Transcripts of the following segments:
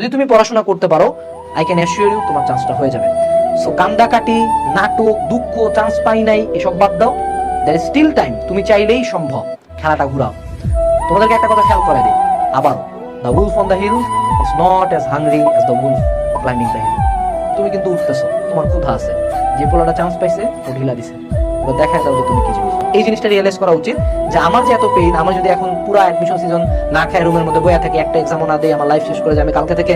যদি তুমি পড়াশোনা করতে পারো আই ক্যান অ্যাসিওর ইউ তোমার চান্সটা হয়ে যাবে। সো কান্দাকাটি, নাটক, দুঃখ চান্স পাই নাই, এসব বাদ দাও। দ্যার ইজ স্টিল টাইম তুমি চাইলেই সম্ভব। খেলাটা ঘুরাও। তোমাদেরকে একটা কথা খেয়াল করে দিই। আবার the wolf on the hill is not as hungry as the wolf climbing the hill তুমি কিন্তু উঠতেছো, তোমার ক্ষুধা আছে। যে পোলাটা চান্স পাইছে, ও ঢিলা দিছে। এবার দেখা দাও যে তুমি কি জিনিস। এই জিনিসটা রিয়েলাইজ করা উচিত যে আমার যে এত পেইন আমার যদি এখন পুরো অ্যাডমিশন সিজন না খাই রুমের মধ্যে বয়া থাকি, একটা এক্সামও না দেয় আমার লাইফ শেষ করে যায়, আমি কালকে থেকে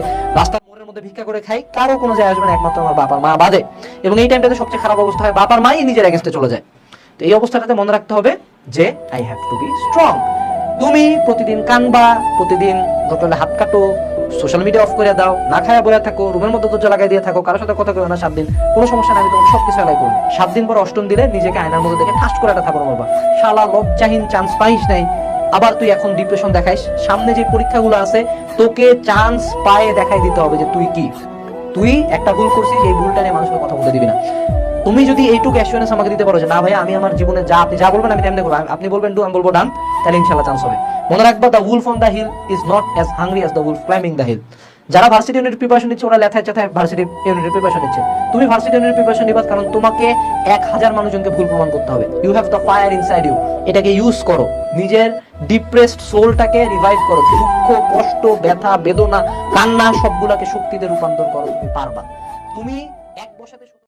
মোড়ের মধ্যে ভিক্ষা করে খাই, কারও কোনো যায় আসবে না, একমাত্র আমার বাবার মা বাদে। এবং এই টাইমটাতে সবচেয়ে খারাপ অবস্থা হয়, বাবার মাই নিজের এগেনস্টে চলে যায়। তো এই অবস্থাটাতে মনে রাখতে হবে যে I have to be strong তুমি প্রতিদিন কানবা, প্রতিদিন হাত কাটো সোশ্যাল মিডিয়া অফ করে দাও, না খায়া বলে থাকো, রুমের মধ্যে দরজা লাগাই দিয়ে থাকো কারোর সাথে কথা কবে না, সাত দিন। কোনো সমস্যা নাই আমি তোমাকে সবকিছু এলাই করব সাত দিন পর অষ্টম দিলে নিজেকে আয়নার মধ্যে দেখে ঠাস করে একটা থাপড় মারবা। শালা লজ্জাহীন চান্স পাইস নাই। আবার তুই এখন ডিপ্রেশন দেখাইস। সামনে যে পরীক্ষাগুলো আছে, তোকে চান্স পায়ে দেখাই দিতে হবে যে তুই কি। তুই একটা ভুল করছিস, এই ভুলটা নিয়ে মানুষকে কথা বলতে দিবি না। তুমি যদি এইটুকু অ্যাসুরেন্স আমাকে দিতে পারো যে, না ভাই আমি আমার জীবনে যা, আপনি যা বলবেন, আমি তেমনি করব। আপনি বলবেন, ডু, আমি বলব, ডান। তাহলে ইনশাল্লাহ চান্স হবে। মনে রাখবা the wolf on the hill is not as hungry as the wolf climbing the hill যারা ভার্সিটি ইউনিট প্রিপারেশন নিচ্ছে, ওরা লেথায় চেথায় ভার্সিটি ইউনিটের প্রিপারেশন নিচ্ছে। তুমি ভার্সিটি ইউনিট প্রিপারেশন নিবা, কারণ তোমাকে এক হাজার মানুষজনকে ভুল প্রমাণ করতে হবে। You have the fire inside you এটাকে ইউজ করো। নিজের ডিপ্রেসড সোলটাকে রিভাইভ করো। দুঃখ, কষ্ট, ব্যথা, বেদনা, কান্না, সবগুলাকে শক্তিতে রূপান্তর করো। তুমি পারবা তুমি